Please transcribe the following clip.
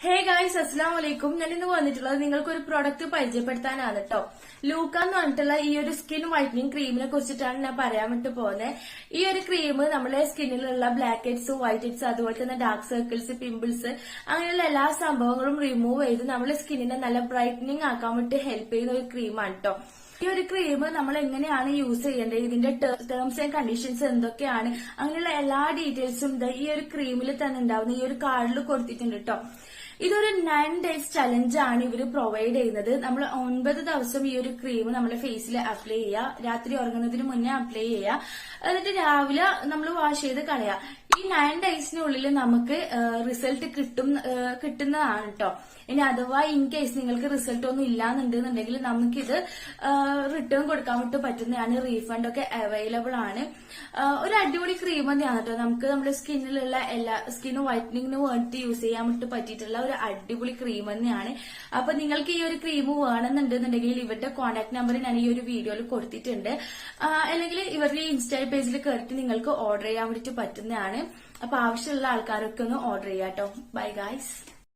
Hey guys അസ്സാം വലൈക്കും ഞാൻ ഇന്ന് വന്നിട്ടുള്ളത് നിങ്ങൾക്ക് ഒരു പ്രോഡക്റ്റ് പരിചയപ്പെടുത്താനാണ് കേട്ടോ ലൂക്ക എന്ന് പറഞ്ഞിട്ടുള്ള ഈ ഒരു സ്കിൻ വൈറ്റനിങ് ക്രീമിനെ കുറിച്ചിട്ടാണ് ഞാൻ പറയാൻ വിട്ടു പോകുന്നത്. ഈ ഒരു ക്രീം നമ്മുടെ സ്കിന്നിലുള്ള ബ്ലാക്ക് ഹെഡ്സ് വൈറ്റ് ഹെഡ്സ് അതുപോലെ തന്നെ ഡാർക്ക് സർക്കിൾസ് പിമ്പിൾസ് അങ്ങനെയുള്ള എല്ലാ സംഭവങ്ങളും റിമൂവ് ചെയ്ത് നമ്മുടെ സ്കിന്നിനെ നല്ല ബ്രൈറ്റനിങ് ആക്കാൻ വേണ്ടി ഹെൽപ്പ് ചെയ്യുന്ന ഒരു ക്രീമാണ് കേട്ടോ ഈ ഒരു ക്രീം നമ്മൾ എങ്ങനെയാണ് യൂസ് ചെയ്യേണ്ടത്? ഇതിന്റെ ടേംസ് ആൻഡ് കണ്ടീഷൻസ് എന്തൊക്കെയാണ്? അങ്ങനെയുള്ള എല്ലാ ഡീറ്റെയിൽസും ഈ ഒരു ക്രീമിൽ തന്നെ ഉണ്ടാവുന്ന ഈ ഒരു കാർഡിൽ കൊടുത്തിട്ടുണ്ട് കേട്ടോ ഇതൊരു നയൻ ഡേയ്സ് ചലഞ്ച് ആണ് ഇവർ പ്രൊവൈഡ് ചെയ്യുന്നത്. നമ്മൾ ഒൻപത് ദിവസം ഈ ഒരു ക്രീം നമ്മുടെ ഫേസിൽ അപ്ലൈ ചെയ്യുക രാത്രി ഉറങ്ങുന്നതിന് മുന്നേ അപ്ലൈ ചെയ്യുക എന്നിട്ട് രാവിലെ നമ്മൾ വാഷ് ചെയ്ത് കളയുക ഈ നയൻ ഡേയ്സിനുള്ളിൽ നമുക്ക് റിസൾട്ട് കിട്ടും കിട്ടുന്നതാണ് കേട്ടോ ഇനി അഥവാ ഇൻ കേസ് നിങ്ങൾക്ക് റിസൾട്ട് ഒന്നും ഇല്ലാന്നുണ്ടെന്നുണ്ടെങ്കിൽ നമുക്കിത് റിട്ടേൺ കൊടുക്കാൻ വേണ്ടി പറ്റുന്നതാണ്. റീഫണ്ട് ഒക്കെ അവൈലബിൾ ആണ്. ഒരു അടിപൊളി ക്രീം തന്നെയാണ് കേട്ടോ നമുക്ക് നമ്മുടെ സ്കിന്നിലുള്ള എല്ലാ സ്കിൻ വൈറ്റനിങ്ങിന് വേണ്ടിട്ട് യൂസ് ചെയ്യാൻ വേണ്ടി പറ്റിയിട്ടുള്ള ഒരു അടിപൊളി ക്രീം തന്നെയാണ്. അപ്പൊ നിങ്ങൾക്ക് ഈ ഒരു ക്രീം വേണമെന്നുണ്ടെന്നുണ്ടെങ്കിൽ ഇവരുടെ കോൺടാക്ട് നമ്പർ ഞാൻ ഈ ഒരു വീഡിയോയിൽ കൊടുത്തിട്ടുണ്ട്. അല്ലെങ്കിൽ ഇവരുടെ ഇൻസ്റ്റാ പേജിൽ കയറിയിട്ട് നിങ്ങൾക്ക് ഓർഡർ ചെയ്യാൻ വേണ്ടിയിട്ട് പറ്റുന്നതാണ്. അപ്പൊ ആവശ്യമുള്ള ആൾക്കാരൊക്കെ ഒന്ന് ഓർഡർ ചെയ്യാട്ടോ. Bye guys